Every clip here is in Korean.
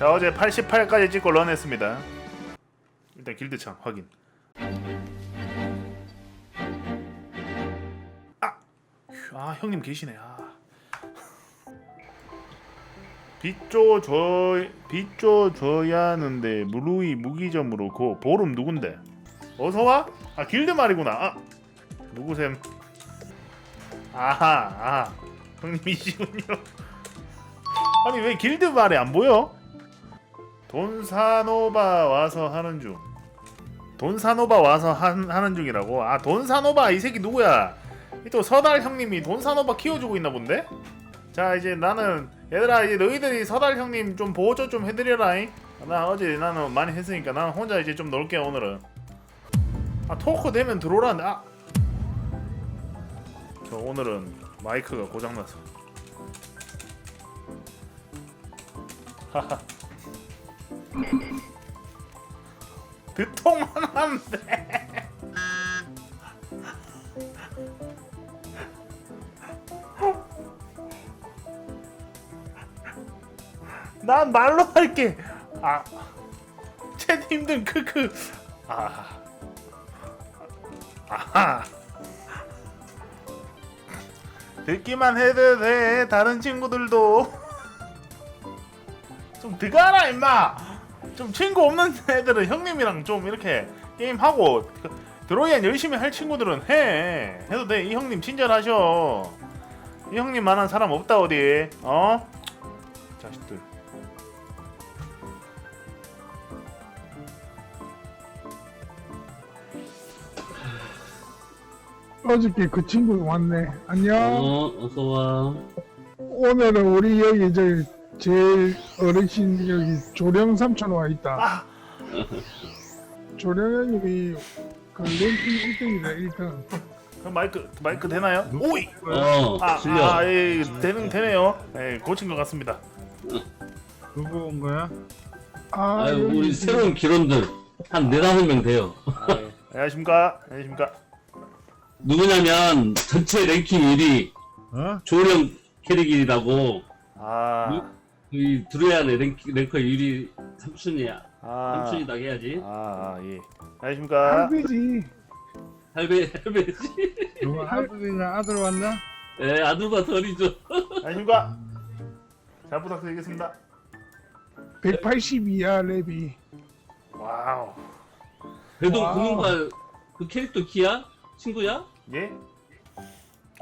자 어제 88까지 찍고 런했습니다. 일단 길드창 확인. 아, 휴, 아 형님 계시네. 아. 빚줘 줘 빚줘 줘야 하는데 무루이 무기점으로 고 보름 누군데? 어서 와? 아 길드 말이구나. 아 누구셈? 아하 아 형님이시군요. 아니 왜 길드 말이 안 보여? 돈사노바 와서 하는 중. 돈사노바 와서 한, 하는 중이라고. 아 돈사노바 이 새끼 누구야? 이또 서달 형님이 돈사노바 키워주고 있나 본데? 자 이제 나는 얘들아 이제 너희들이 서달 형님 좀 보조 좀 해드려라잉. 나 어제 나는 많이 했으니까 나는 혼자 이제 좀 놀게 오늘은. 아 토크 되면 들어오라는데 아. 저 오늘은 마이크가 고장나서. 하하. 듣통만 하면 돼. 난 말로 할게. 아, 챗 힘든 크크. 아, 아하. 듣기만 해도 돼. 다른 친구들도 좀 들어가라 임마. 좀 친구 없는 애들은 형님이랑 좀 이렇게 게임 하고 그, 드로이안 열심히 할 친구들은 해. 해도 돼. 이 형님 친절하셔. 이 형님만한 사람 없다 어디. 어? 자식들. 어저께 그 친구 왔네. 안녕. 어, 어서 와. 오늘은 우리 여기 저 제일 어르신 여기 조령 삼촌 와 있다. 아, 조령 형님이 그 랭킹 1등이다 1등. 그 마이크 마이크 되나요? 오이. 어, 아, 실력. 아, 예, 되는 되네요. 예, 고친 것 같습니다. 누구 온 거야? 아, 아유, 여기 우리 새로운 기론들 한 네다섯 명 돼요. 아, 예. 안녕하십니까? 안녕하십니까? 누구냐면 전체 랭킹 1위 어? 조령 캐릭이라고 아, 이 드루야의 랭킹 랭커 1위 삼촌이야. 아, 삼촌이다 해야지. 아, 아, 예. 안녕하십니까? 할배지. 할배 할배지. 누구 아들이나 아들 왔나? 예, 더 어리죠. 안녕하십니까? 잘 부탁드리겠습니다. 182야 랩이. 와우. 배동 와우. 공룡발 그 캐릭터 키야? 친구야? 예?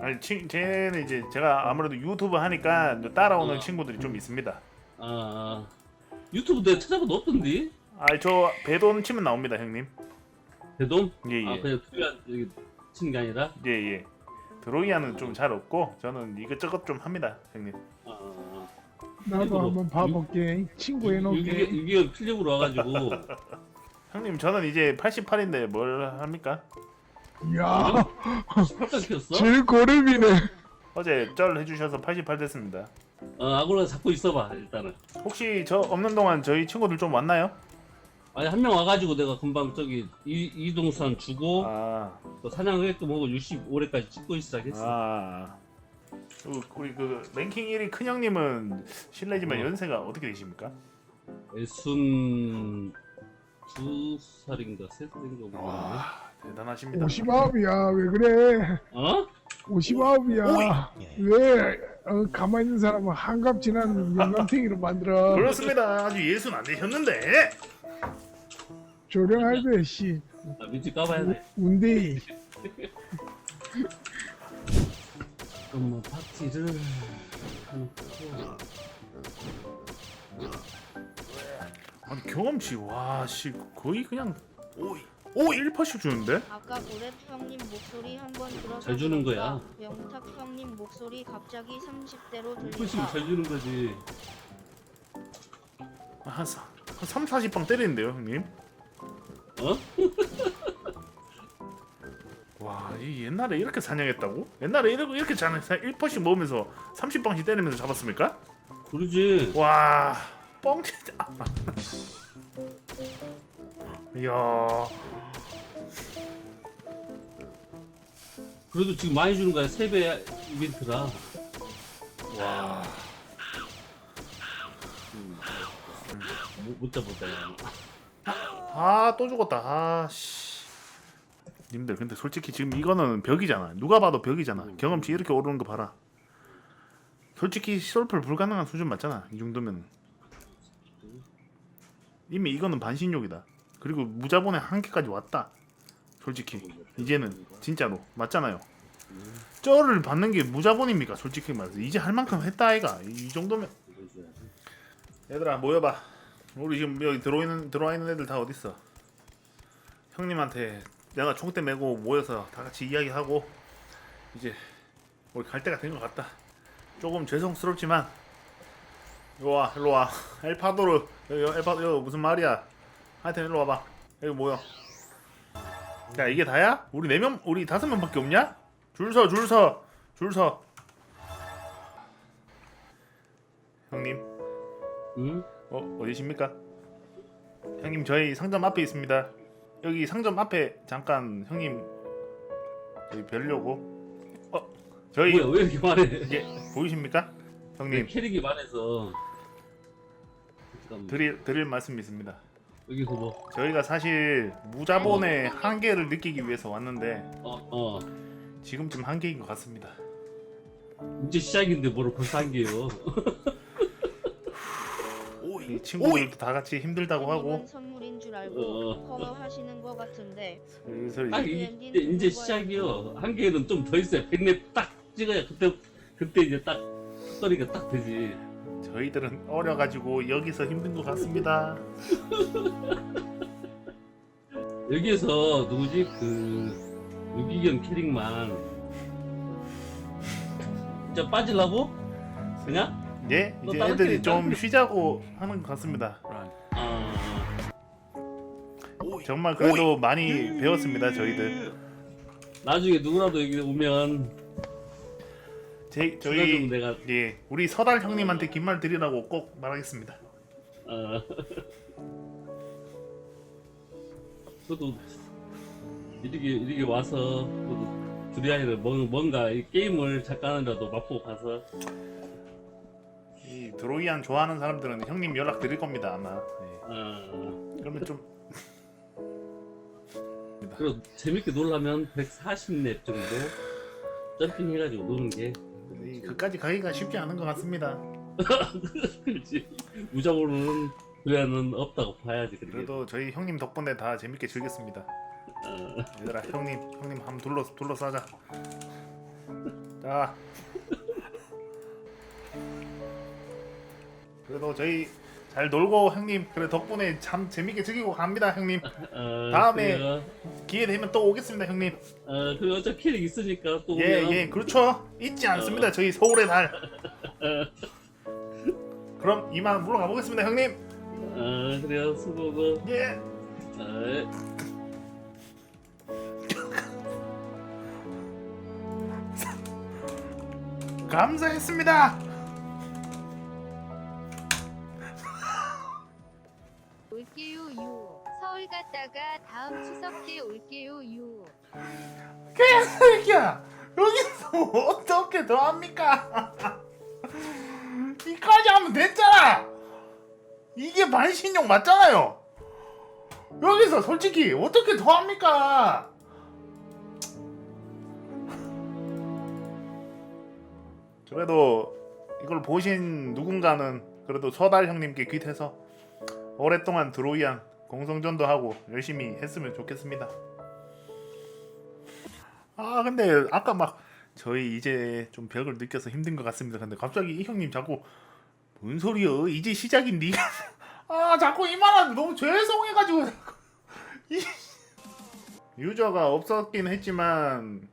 아니, 친, 쟤는 이제 제가 아무래도 유튜브 하니까 따라오는 어. 친구들이 좀 있습니다. 아, 아. 유튜브 내가 찾아봐도 없던데. 아, 저 배돈 치면 나옵니다, 형님. 배동? 예, 아, 예. 그냥 투야 여기 치는 게 아니라. 예, 예. 드로이아는 좀 잘 없고 저는 이것저것 좀 합니다, 형님. 아, 아. 나도 이거 한번 봐볼게. 친구 해놓을게. 이게 필력으로 와가지고 형님, 저는 이제 88인데 뭘 합니까? 이야, 팔딱 켰어? 제일 고렙이네. 어제 쩔 해주셔서 88 됐습니다. 어, 아고라 잡고 있어봐 일단은. 혹시 저 없는 동안 저희 친구들 좀 왔나요? 아니 한 명 와가지고 내가 금방 저기 이, 이동산 주고 아, 또 사냥했고 뭐고 65회까지 찍고 시작했어. 아. 그, 우리 그 랭킹 1위 큰 형님은 실례지만 어. 연세가 어떻게 되십니까? 애순 두 살인가 세 살인가 모르겠네. 와, 대단하십니다. 59이야 왜 그래? 어? 59이야. 왜 어, 가만히 있는 사람은 한갑 지난 영감탱이로 만들어. 그렇습니다. 아주 예순 안 되셨는데. 조령 할배 씨. 아, 민지 까봐야 돼. 운데이. 잠깐만 파티를 하는 아니 경험치 와씨 거의 그냥 오이 오 1퍼씩 주는데? 아까 고랩 형님 목소리 한번 들어서 잘 주는 거야. 영탁 형님 목소리 갑자기 30대로 훨씬 들린다. 잘 주는 거지. 한, 사- 한 3, 40방 때리는데요 형님? 어? 와, 이 옛날에 이렇게 사냥했다고? 옛날에 이렇게 이렇게 잘 1퍼씩 먹으면서 30방씩 때리면서 잡았습니까? 그러지. 와, 뻥치자. 이야, 그래도 지금 많이 주는 거야. 세배 이벤트라. 와. 못, 못 잡았다. 아 또 죽었다. 아 씨. 님들 근데 솔직히 지금 이거는 벽이잖아. 누가 봐도 벽이잖아. 경험치 이렇게 오르는 거 봐라. 솔직히 솔플 불가능한 수준 맞잖아. 이 정도면. 이미 이거는 반신욕이다 그리고 무자본의 한계까지 왔다. 솔직히. 이제는 진짜로. 맞잖아요. 쩔을 받는 게 무자본입니까? 솔직히 말해서. 이제 할 만큼 했다 아이가. 이 정도면. 얘들아 모여봐. 우리 지금 여기 들어있는 들어와 있는 애들 다 어디 있어? 형님한테 내가 총대 메고 모여서 다 같이 이야기하고 이제 우리 갈 때가 된 것 같다. 조금 죄송스럽지만 일로 와, 일로 와. 엘파도르 여기 엘파도 여기 무슨 말이야? 하여튼 일로 와봐. 여기 모여. 야 이게 다야? 우리 네 명, 우리 다섯 명밖에 없냐? 줄 서, 줄 서, 줄 서. 형님. 응? 어 어디십니까? 형님 저희 상점 앞에 있습니다. 여기 상점 앞에 잠깐 형님 저희 뵈려고. 어 저희 뭐야 왜 이렇게 말해? 이게 보이십니까? 내 형님 캐릭이 말해서. 드릴 드릴 말씀이 있습니다. 여기서 뭐? 저희가 사실 무자본의 한계를 느끼기 위해서 왔는데 어 어. 지금쯤 한계인 것 같습니다. 이제 시작인데 뭐를 벌써 한 게요? 이 친구들도 다 같이 힘들다고 하고 선물인 줄 알고 어. 커버하시는 것 같은데 슬슬 딱 이제 이제 이제 시작이요. 한 개는 좀 더 있어요. 백랩 딱 찍어야 그때 그때 이제 딱 소리가 딱 되지. 저희들은 어려가지고 여기서 힘든 것 같습니다. 여기에서 누구지 그 유기견 캐릭만 진짜 빠질라고? 그냥? 예 너 이제 다른 애들이 캐릭, 좀 쉬자고 하는 것 같습니다. 아 정말 그래도 많이 배웠습니다 저희들. 나중에 누구라도 여기 오면 제 저희 저희 내가 예 우리 서달 형님한테 긴 말 드리라고 꼭 말하겠습니다. 어 저도 이렇게 이렇게 와서 저도 두리안이를 뭔- 뭔가 이 게임을 잠깐이라도 맛보고 가서 이 드로이안 좋아하는 사람들은 형님 연락 드릴 겁니다 아마. 예. 어 그러면 좀 그리고 재밌게 놀려면 140렙 정도 점핑 해가지고 노는 게 이, 그까지 가기가 쉽지 않은 것 같습니다. 그렇지 무적으로는 두리안은 없다고 봐야지 그게 그래도 저희 형님 덕분에 다 재밌게 즐겼습니다. 어, 얘들아 형님 형님 한번 둘러 둘러싸자. 자. 그래도 저희 잘 놀고 형님 그래 덕분에 참 재밌게 즐기고 갑니다 형님. 어, 다음에 그래요. 기회 되면 또 오겠습니다 형님. 어, 그 어차피 캐릭 있으니까 또 예, 오면 예, 그렇죠. 잊지 않습니다. 저희 서울의 달. 그럼 이만 물러가 보겠습니다, 형님. 어, 그래요 수고고 예. 어, 감사했습니다. 올게요 유. 서울 갔다가 다음 추석 때 올게요 유. 개새끼야. 여기서 어떻게 더 합니까? 이까지 하면 됐잖아. 이게 반신욕 맞잖아요. 여기서 솔직히 어떻게 더 합니까? 그래도 이걸 보신 누군가는 그래도 서달 형님께 귀태서 오랫동안 드로이안 공성전도 하고 열심히 했으면 좋겠습니다. 아 근데 아까 막 저희 이제 좀 벽을 느껴서 힘든 것 같습니다. 근데 갑자기 이 형님 자꾸 뭔 소리여? 이제 시작인데 아 자꾸 이만한 너무 죄송해가지고 이 유저가 없었긴 했지만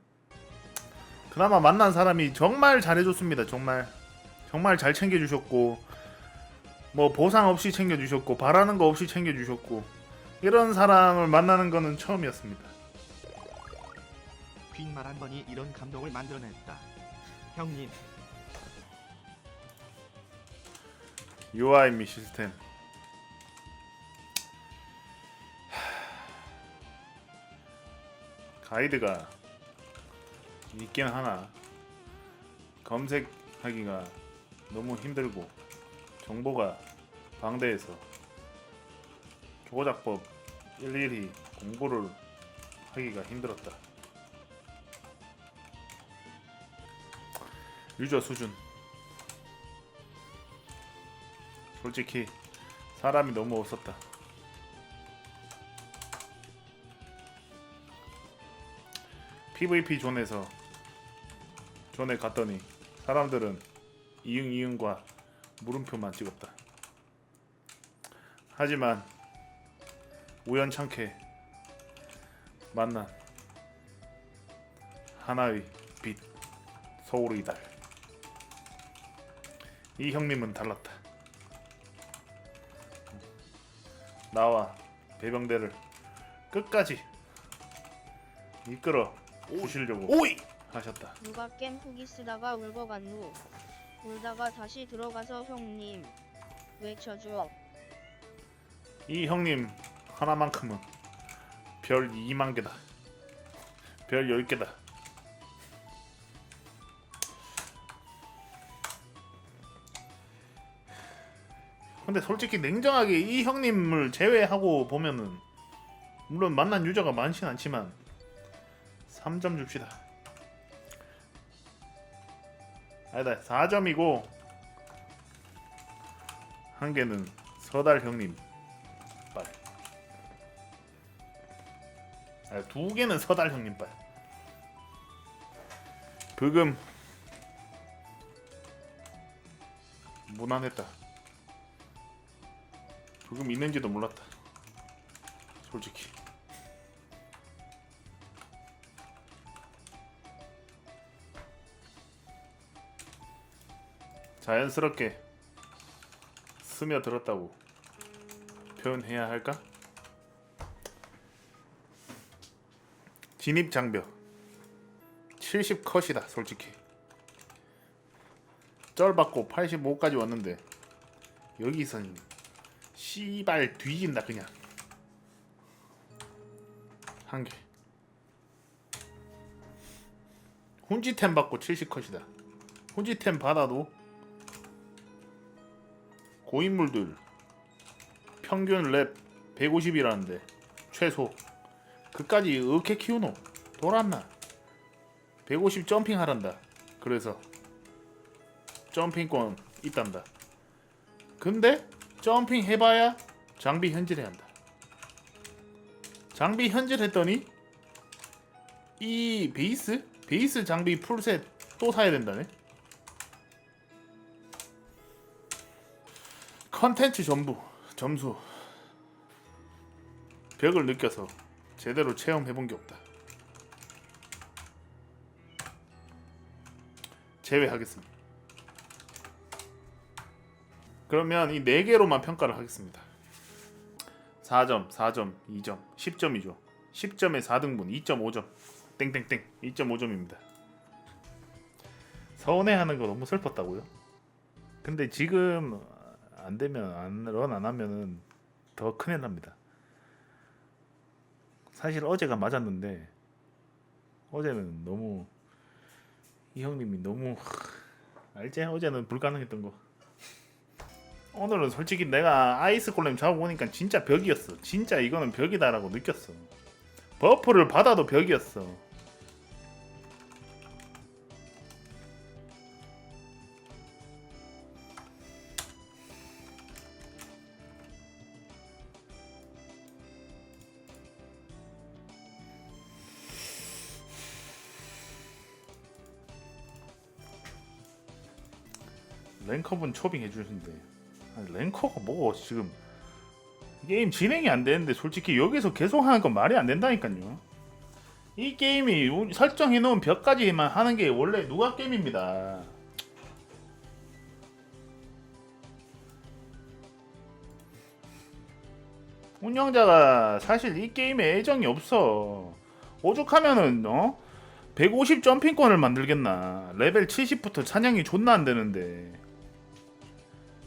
그나마 만난 사람이 정말 잘해줬습니다. 정말 정말 잘 챙겨주셨고 뭐 보상 없이 챙겨주셨고 바라는 거 없이 챙겨주셨고 이런 사람을 만나는 거는 처음이었습니다. 빈말 한 번이 이런 감동을 만들어냈다. 형님, UI 미 시스템 하, 가이드가 있긴 하나 검색하기가 너무 힘들고 정보가 방대해서 조작법 일일이 공부를 하기가 힘들었다. 유저 수준. 솔직히 사람이 너무 없었다. PVP 존에서 존에 갔더니 사람들은 이응 이응과 물음표만 찍었다. 하지만 우연찮게 만난 하나의 빛 서울의 달. 이 형님은 달랐다. 나와 배병대를 끝까지 이끌어 주시려고 오이 하셨다. 누가 겜 후기 쓰다가 울고 간후 울다가 다시 들어가서 형님 외쳐줘 이 형님 하나만큼은 별 2만 개다. 별 10개다. 근데 솔직히 냉정하게 이 형님을 제외하고 보면은 물론 만난 유저가 많진 않지만 3점 줍시다. 아니다 4점이고 한 개는 서달 형님 빨. 아, 두 개는 서달 형님 빨. 브금 무난했다. 브금 있는지도 몰랐다. 솔직히. 자연스럽게 스며들었다고 표현해야 할까? 진입 장벽. 70 컷이다 솔직히. 쩔 받고 85까지 왔는데 여기선 씨발 뒤진다 그냥. 한개. 훈지템 받고 70 컷이다. 훈지템 받아도 고인물들 평균 랩 150이라는데 최소 그까지 어떻게 키우노? 돌았나? 150 점핑 하란다. 그래서 점핑권 있단다. 근데 점핑 해봐야 장비 현질해야 한다. 장비 현질했더니 이 베이스 베이스 장비 풀셋 또 사야 된다네. 컨텐츠 전부 점수 벽을 느껴서 제대로 체험해본 게 없다. 제외하겠습니다. 그러면 이네 개로만 평가를 하겠습니다. 4점, 4점, 2점, 10점이죠. 10점에 4등분, 2.5점. 땡땡땡, 2.5점입니다. 서운해하는 거 너무 슬펐다고요? 근데 지금 안 되면 안런 안 하면은 더 큰일 납니다. 사실 어제가 맞았는데 어제는 너무 이 형님이 너무 알지? 어제는 불가능했던 거. 오늘은 솔직히 내가 아이스 골렘 잡아보니까 진짜 벽이었어. 진짜 이거는 벽이다라고 느꼈어. 버프를 받아도 벽이었어. 랭커분 초빙 해주신데 아니, 랭커가 뭐고 지금 게임 진행이 안 되는데 솔직히 여기서 계속 하는 건 말이 안 된다니까요. 이 게임이 우- 설정해 놓은 벽까지만 하는 게 원래 누가 게임입니다. 운영자가 사실 이 게임에 애정이 없어. 오죽하면은 어? 150 점핑권을 만들겠나. 레벨 70부터 사냥이 존나 안 되는데.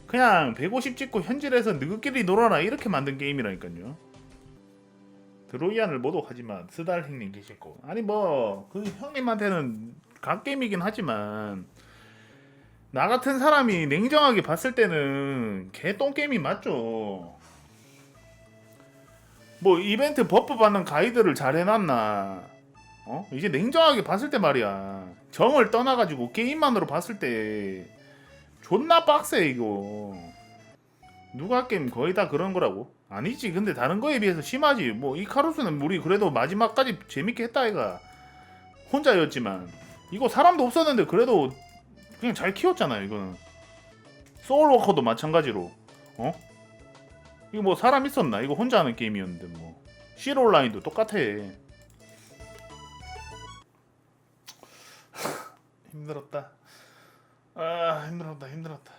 그냥 150 찍고 현질해서 너희끼리 놀아라 이렇게 만든 게임이라니까요. 드로이안을 모독하지만 스달 형님 계시고 아니 뭐 그 형님한테는 갓게임이긴 하지만 나 같은 사람이 냉정하게 봤을 때는 개똥 게임이 맞죠. 뭐 이벤트 버프 받는 가이드를 잘 해놨나? 어? 이제 냉정하게 봤을 때 말이야. 정을 떠나가지고 게임만으로 봤을 때 존나 빡세 이거. 누가 게임 거의 다 그런 거라고? 아니지. 근데 다른 거에 비해서 심하지. 뭐 이카루스는 우리 그래도 마지막까지 재밌게 했다 이가 혼자였지만. 이거 사람도 없었는데 그래도 그냥 잘 키웠잖아 이거는. 소울워커도 마찬가지로. 어? 이거 뭐 사람 있었나? 이거 혼자 하는 게임이었는데 뭐. 실 온라인도 똑같아. 힘들었다 아 힘들었다 힘들었다.